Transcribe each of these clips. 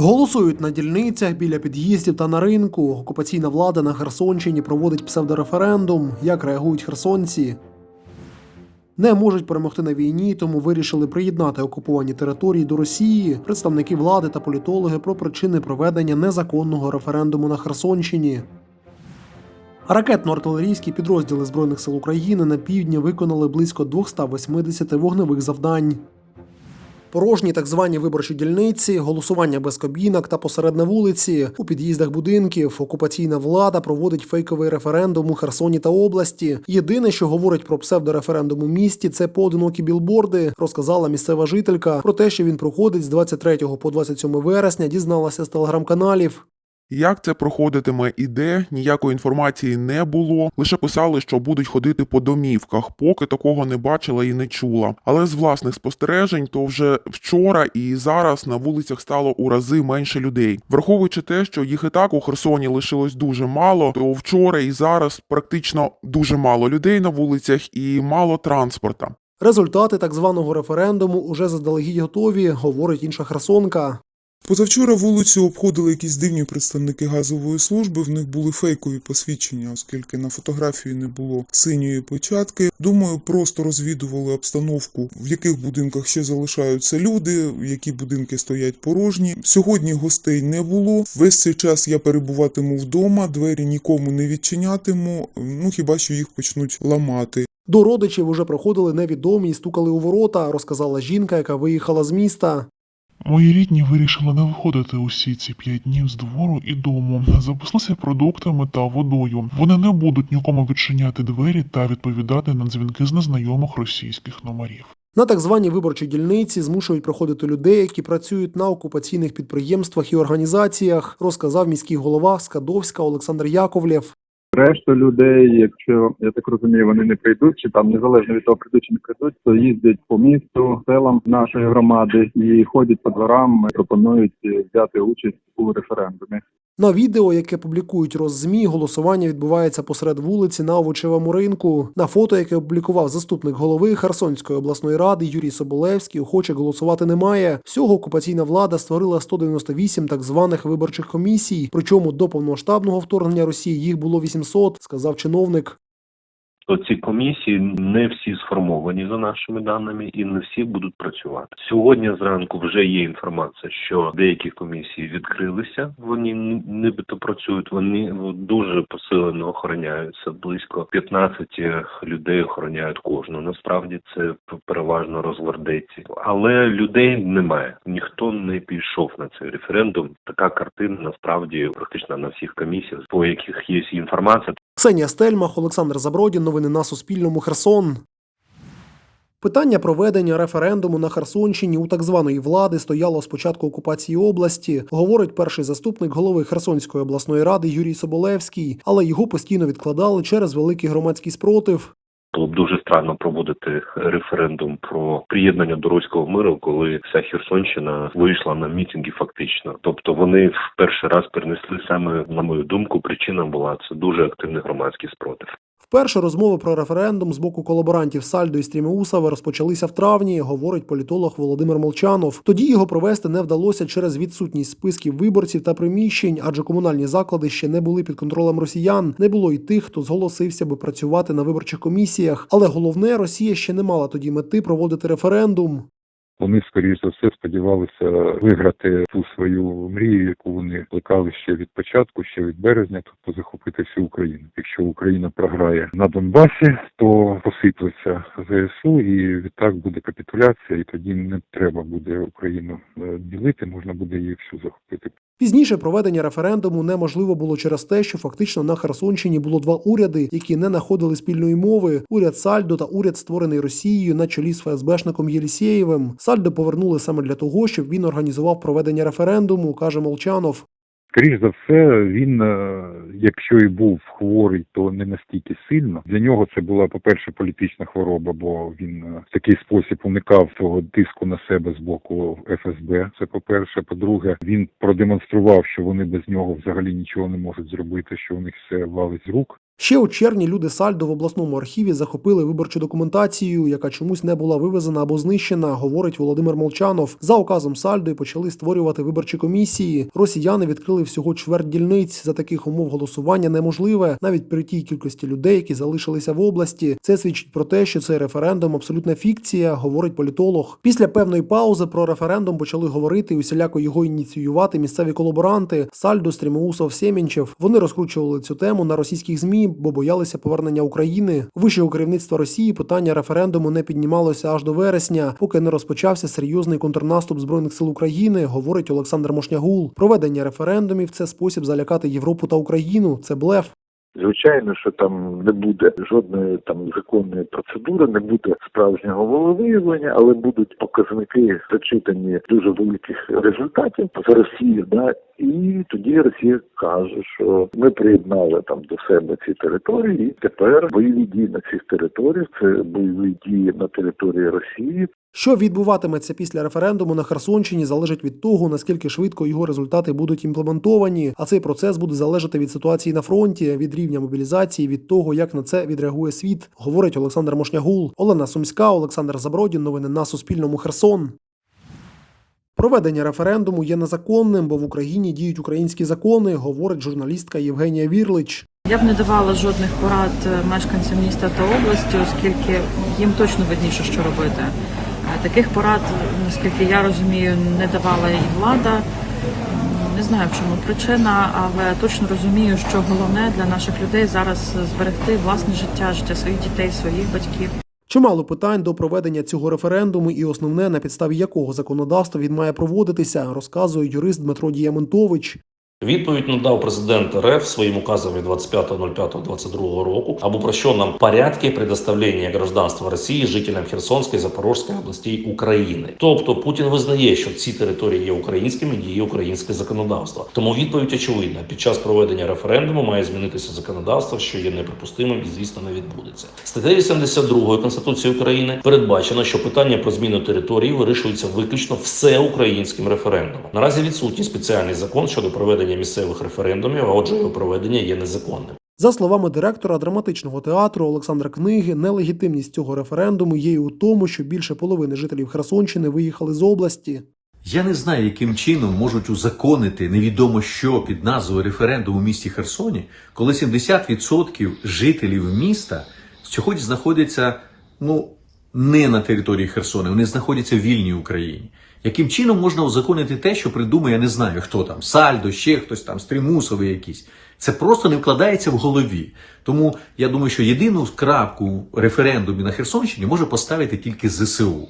Голосують на дільницях біля під'їздів та на ринку. Окупаційна влада на Херсонщині проводить псевдореферендум. Як реагують херсонці? Не можуть перемогти на війні, тому вирішили приєднати окуповані території до Росії. Представники влади та політологи про причини проведення незаконного референдуму на Херсонщині. Ракетно-артилерійські підрозділи Збройних сил України на півдні виконали близько 280 вогневих завдань. Порожні так звані виборчі дільниці, голосування без кабінок та посеред на вулиці. У під'їздах будинків окупаційна влада проводить фейковий референдум у Херсоні та області. Єдине, що говорить про псевдореферендум у місті, це поодинокі білборди, розказала місцева жителька. Про те, що він проходить з 23 по 27 вересня, дізналася з телеграм-каналів. Як це проходитиме і де, ніякої інформації не було. Лише писали, що будуть ходити по домівках, поки такого не бачила і не чула. Але з власних спостережень, то вже вчора і зараз на вулицях стало у рази менше людей. Враховуючи те, що їх і так у Херсоні лишилось дуже мало, то вчора і зараз практично дуже мало людей на вулицях і мало транспорта. Результати так званого референдуму уже заздалегідь готові, говорить інша херсонка. Позавчора вулицю обходили якісь дивні представники газової служби. В них були фейкові посвідчення, оскільки на фотографії не було синьої печатки. Думаю, просто розвідували обстановку, в яких будинках ще залишаються люди, які будинки стоять порожні. Сьогодні гостей не було. Весь цей час я перебуватиму вдома, двері нікому не відчинятиму. Ну хіба що їх почнуть ламати. До родичів уже проходили невідомі і стукали у ворота, розказала жінка, яка виїхала з міста. Мої рідні вирішили не виходити усі ці п'ять днів з двору і дому. Запаслися продуктами та водою. Вони не будуть нікому відчиняти двері та відповідати на дзвінки з незнайомих російських номерів. На так звані виборчі дільниці змушують проходити людей, які працюють на окупаційних підприємствах і організаціях, розказав міський голова Скадовська Олександр Яковлєв. Решту людей, якщо я так розумію, вони не прийдуть, чи там незалежно від того, прийдуть чи не прийдуть, то їздять по місту, селам нашої громади і ходять по дворам, пропонують взяти участь у референдумі. На відео, яке публікують Роззмі, голосування відбувається посеред вулиці на овочевому ринку. На фото, яке опублікував заступник голови Херсонської обласної ради Юрій Соболевський, охоче голосувати немає. Всього окупаційна влада створила 198 так званих виборчих комісій. Причому до повномасштабного вторгнення Росії їх було 800, сказав чиновник. То ці комісії не всі сформовані за нашими даними і не всі будуть працювати. Сьогодні зранку вже є інформація, що деякі комісії відкрилися. Вони нібито працюють. Вони дуже посилено охороняються. Близько 15 людей охороняють кожну. Насправді це переважно розгвардейці, але людей немає. Ніхто не пішов на цей референдум. Така картина насправді практично на всіх комісіях, по яких є інформація. Ксенія Стельмах, Олександр Забродін. Новини на Суспільному. Херсон. Питання проведення референдуму на Херсонщині у так званої влади стояло з початку окупації області, говорить перший заступник голови Херсонської обласної ради Юрій Соболевський, але його постійно відкладали через великий громадський спротив. Було б дуже странно проводити референдум про приєднання до руського миру, коли вся Херсонщина вийшла на мітинги фактично. Тобто вони в перший раз перенесли саме, на мою думку, причина була це дуже активний громадський спротив. Вперше розмови про референдум з боку колаборантів Сальдо і Стрімеусова розпочалися в травні, говорить політолог Володимир Молчанов. Тоді його провести не вдалося через відсутність списків виборців та приміщень, адже комунальні заклади ще не були під контролем росіян. Не було й тих, хто зголосився би працювати на виборчих комісіях. Але головне, Росія ще не мала тоді мети проводити референдум. Вони, скоріш за все, сподівалися виграти ту свою мрію, яку вони плекали ще від початку, ще від березня, тобто захопити всю Україну. Якщо Україна програє на Донбасі, то посиплеться ЗСУ, і відтак буде капітуляція, і тоді не треба буде Україну е, ділити, можна буде її всю захопити. Пізніше проведення референдуму неможливо було через те, що фактично на Херсонщині було два уряди, які не знаходили спільної мови: уряд Сальдо та уряд, створений Росією на чолі з ФСБшником Єлісєєвим. Сальдо повернули саме для того, щоб він організував проведення референдуму, каже Молчанов. Скоріш за все, він, е, якщо і був хворий, то не настільки сильно. Для нього це була, по-перше, політична хвороба, бо він е, в такий спосіб уникав того тиску на себе з боку ФСБ. Це по-перше. По-друге, він продемонстрував, що вони без нього взагалі нічого не можуть зробити, що у них все валить з рук. Ще у червні люди Сальдо в обласному архіві захопили виборчу документацію, яка чомусь не була вивезена або знищена, говорить Володимир Молчанов. За указом Сальдо і почали створювати виборчі комісії. Росіяни відкрили всього чверть дільниць. За таких умов голосування неможливе, навіть при тій кількості людей, які залишилися в області. Це свідчить про те, що цей референдум абсолютна фікція, говорить політолог. Після певної паузи про референдум почали говорити і усіляко його ініціювати місцеві колаборанти Сальдо, Стрімоусов, Сємінчев. Вони розкручували цю тему на російських змі, бо боялися повернення України. Вищого керівництва Росії питання референдуму не піднімалося аж до вересня, поки не розпочався серйозний контрнаступ збройних сил України, говорить Олександр Мошнягул. Проведення референдумів це спосіб залякати Європу та Україну. Це блеф. Звичайно, що там не буде жодної там законної процедури, не буде справжнього волевиявлення, але будуть показники зачитані дуже великих результатів за Росію. Да, і тоді Росія каже, що ми приєднали там до себе ці території, і тепер бойові дії на цих територіях це бойові дії на території Росії. Що відбуватиметься після референдуму на Херсонщині, залежить від того, наскільки швидко його результати будуть імплементовані. А цей процес буде залежати від ситуації на фронті, від рівня мобілізації, від того, як на це відреагує світ, говорить Олександр Мошнягул, Олена Сумська, Олександр Забродін. Новини на Суспільному. Херсон. Проведення референдуму є незаконним, бо в Україні діють українські закони, говорить журналістка Євгенія Вірлич. Я б не давала жодних порад е, мешканцям міста та області, оскільки їм точно видніше, що робити. Таких порад, наскільки я розумію, не давала і влада. Не знаю, в чому причина, але точно розумію, що головне для наших людей зараз зберегти власне життя, життя своїх дітей, своїх батьків. Чимало питань до проведення цього референдуму, і основне на підставі якого законодавства він має проводитися, розказує юрист Дмитро Діямонтович. Відповідь надав президент РФ своїм указом від 25.05.22 року об упрощенном порядке предоставления гражданства Росії жителям Херсонської, Запорозької областей України. Тобто Путін визнає, що ці території є українськими, діє українське законодавство. Тому відповідь очевидна: під час проведення референдуму має змінитися законодавство, що є неприпустимим і звісно не відбудеться. Статтею 72 Конституції України передбачено, що питання про зміну території вирішується виключно всеукраїнським референдумом. Наразі відсутній спеціальний закон щодо проведення місцевих референдумів, а отже, його проведення є незаконним. За словами директора драматичного театру Олександра Книги, нелегітимність цього референдуму є і у тому, що більше половини жителів Херсонщини виїхали з області. Я не знаю, яким чином можуть узаконити невідомо що під назвою референдум у місті Херсоні, коли 70% жителів міста сьогодні знаходяться ну не на території Херсона, вони знаходяться в вільній Україні. Яким чином можна узаконити те, що придумає, я не знаю хто там, Сальдо, ще хтось там, Стрімусовий якийсь. Це просто не вкладається в голові. Тому я думаю, що єдину крапку референдумі на Херсонщині може поставити тільки ЗСУ.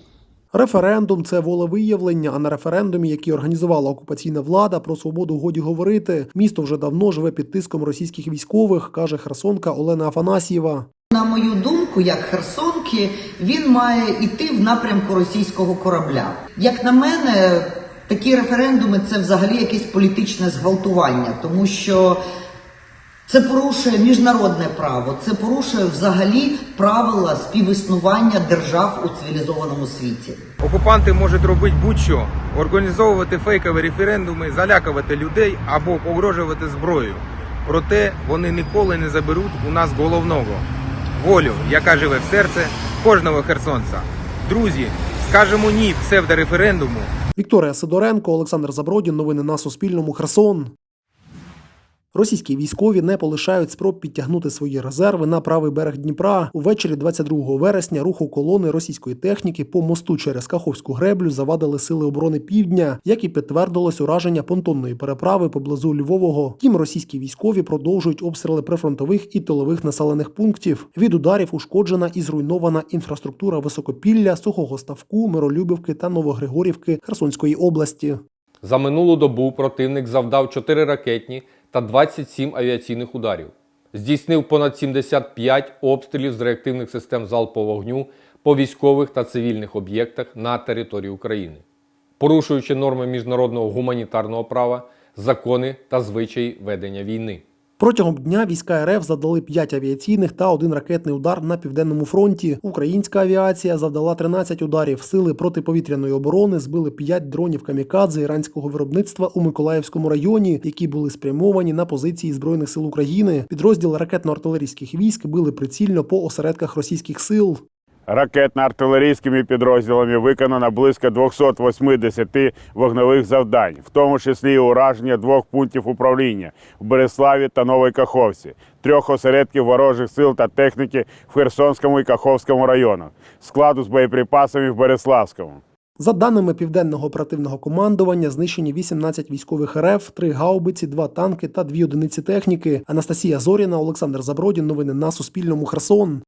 Референдум це волевиявлення, а на референдумі, який організувала окупаційна влада, про свободу годі говорити. Місто вже давно живе під тиском російських військових, каже херсонка Олена Афанасьєва. На мою думку, як Херсонки, він має йти в напрямку російського корабля. Як на мене, такі референдуми це взагалі якесь політичне зґвалтування, тому що це порушує міжнародне право, це порушує взагалі правила співіснування держав у цивілізованому світі. Окупанти можуть робити будь-що, організовувати фейкові референдуми, залякувати людей або погрожувати зброєю. Проте вони ніколи не заберуть у нас головного волю, яка живе в серце кожного херсонця. Друзі, скажемо ні псевдореферендуму. Вікторія Сидоренко, Олександр Забродін. Новини на Суспільному. Херсон. Російські військові не полишають спроб підтягнути свої резерви на правий берег Дніпра. Увечері 22 вересня руху колони російської техніки по мосту через Каховську греблю завадили сили оборони Півдня, як і підтвердилось ураження понтонної переправи поблизу Львового. Тім російські військові продовжують обстріли прифронтових і тилових населених пунктів. Від ударів ушкоджена і зруйнована інфраструктура Високопілля, Сухого Ставку, Миролюбівки та Новогригорівки Херсонської області. За минулу добу противник завдав 4 ракетні та 27 авіаційних ударів. Здійснив понад 75 обстрілів з реактивних систем залпового вогню по військових та цивільних об'єктах на території України, порушуючи норми міжнародного гуманітарного права, закони та звичаї ведення війни. Протягом дня війська РФ завдали 5 авіаційних та один ракетний удар на південному фронті. Українська авіація завдала 13 ударів. Сили протиповітряної оборони збили 5 дронів камікадзе іранського виробництва у Миколаївському районі, які були спрямовані на позиції збройних сил України. Підрозділи ракетно-артилерійських військ били прицільно по осередках російських сил. Ракетно-артилерійськими підрозділами виконано близько 280 вогневих завдань, в тому числі і ураження двох пунктів управління в Береславі та Новій Каховці, трьох осередків ворожих сил та техніки в Херсонському і Каховському районах, складу з боєприпасами в Береславському. За даними південного оперативного командування, знищені 18 військових РФ, 3 гаубиці, 2 танки та 2 одиниці техніки. Анастасія Зоріна, Олександр Забродін. Новини на Суспільному. Херсон.